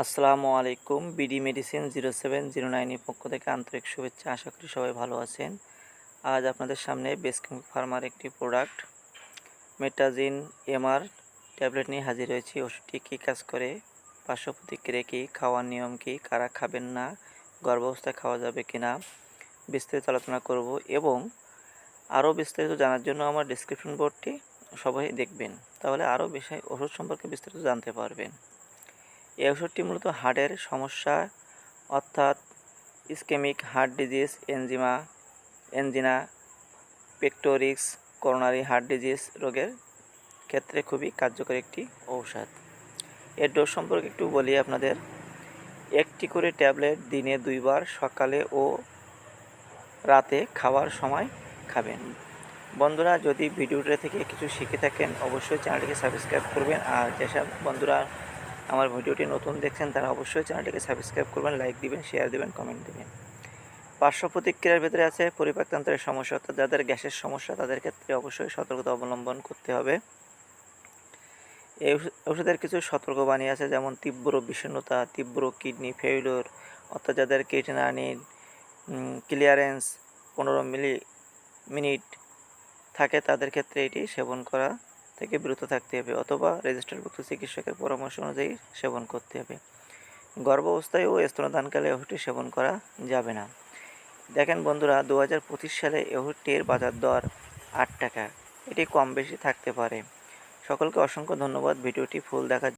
আসসালামু আলাইকুম। BD medicine zero seven zero নাইনের পক্ষ থেকে আন্তরিক শুভেচ্ছা। আশা করি সবাই ভালো আছেন। আজ আপনাদের সামনে বেসকিং ফার্মার একটি প্রোডাক্ট, মেটাজিন এমআর ট্যাবলেট নিয়ে হাজির হয়েছি। ওষুধটি কী কাজ করে? পার্শ্ব প্রতিক্রিয়া কী? খাওয়ার নিয়ম কী? কারা খাবেন না? গর্ভাবস্থায় খাওয়া যাবে কি না বিস্তারিত আলোচনা করব এবং আরও বিস্তারিত জানার জন্য আমার ডিসক্রিপশন বোর্ডটি সবাই দেখবেন। তাহলে আরও বিষয়, ওষুধ সম্পর্কে বিস্তারিত জানতে পারবেন। এই ওষুধটি মূলত হার্টের সমস্যা, অর্থাৎ ischemic heart disease, এনজিমা, angina, pectoris, coronary heart disease রোগের ক্ষেত্রে খুবই কার্যকরী একটি ঔষধ। এর ডোজ সম্পর্কে একটু বলি আপনাদের। একটি করে ট্যাবলেট দিনে দুইবার সকালে ও রাতে খাওয়ার সময় খাবেন। বন্ধুরা, যদি ভিডিওটা থেকে কিছু শিখে থাকেন, অবশ্যই চ্যানেলটিকে সাবস্ক্রাইব করবেন। আর যেসব বন্ধুরা আমার ভিডিওটি নতুন দেখছেন তারা অবশ্যই চ্যানেলটিকে সাবস্ক্রাইব করবেন, লাইক দিবেন শেয়ার দিবেন কমেন্ট দিবেন। পার্শ্ব প্রতিক্রিয়ার ভেতরে আছে পরিপাকতন্ত্রের সমস্যা, অর্থাৎ যাদের গ্যাসের সমস্যা তাদের ক্ষেত্রে অবশ্যই সতর্কতা অবলম্বন করতে হবে। এই ওষুধ- ওষুধের কিছু সতর্কবাণী আছে, যেমন তীব্র বিষণ্ণতা, তীব্র কিডনি ফেইলিওর অর্থাৎ যাদের কিডনানির ক্লিয়ারেন্স পনেরো মিলি, মিনিট থাকে তাদের ক্ষেত্রে এটি সেবন করা থেকে বিরত থাকতে হবে অথবা রেজিস্টারভুক্ত চিকিৎসকের পরামর্শ অনুযায়ী সেবন করতে হবে। গর্ভাবস্থায় ও স্তনদানকালে এহুটি সেবন করা যাবে না। দেখেন বন্ধুরা দু হাজার পঁচিশ সালে এহুটির বাজার দর আট টাকা। এটি কম বেশি থাকতে পারে। সকলকে অসংখ্য ধন্যবাদ। ভিডিওটি ফুল দেখার